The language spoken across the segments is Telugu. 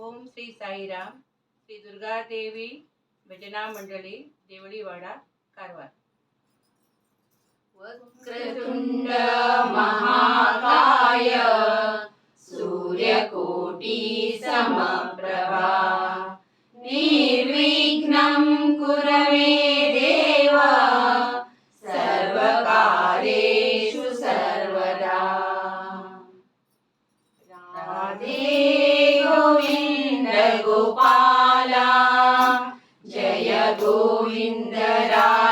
ओम श्री साईराम श्री दुर्गादेवी भजना मंडळी देवळीवाडा कारवार. वक्रतुंड महाकाय सूर्यकोटी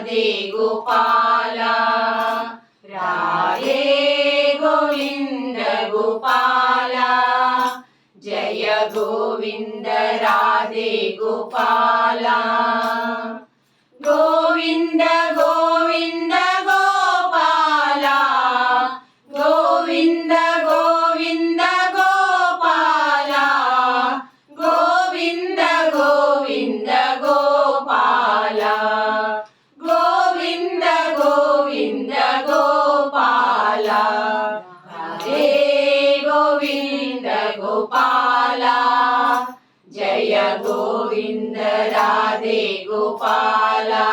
రాధే గోపాల. రాధే గోవింద గోపాల. జయ గోవింద రాధే గోపాల. గోవింద गोविन्द राधे गोपाला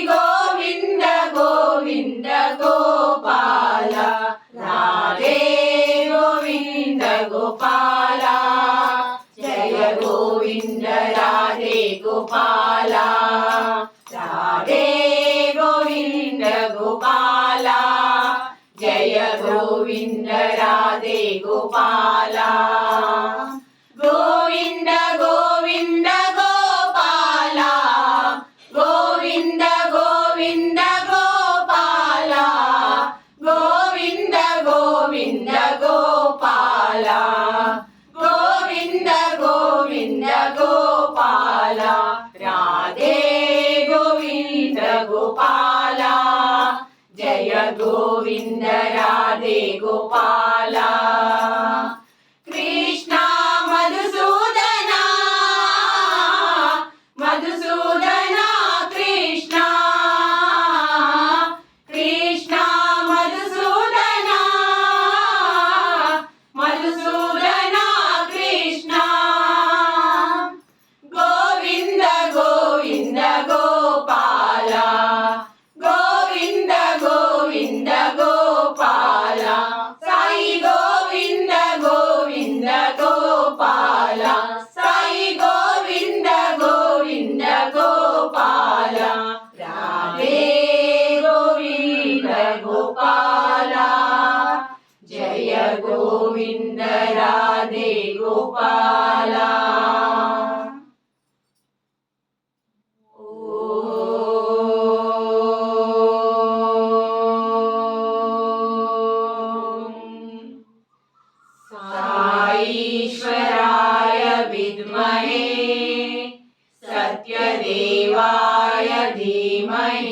గోవింద గోవింద గోపాల రాధే గోవింద గోపాల జయ గోవింద రాధే గోపాల రాధే గోవింద గోపాల జయ గోవింద రాధే గోపాల ഗോവിന്ദ രാധേ ഗോപാല गोविन्द गोपाला। साईश्वराय विद्महे सत्यदेवाय धीमहि।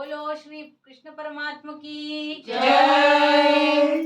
बोलो श्री कृष्ण परमात्मा की जय।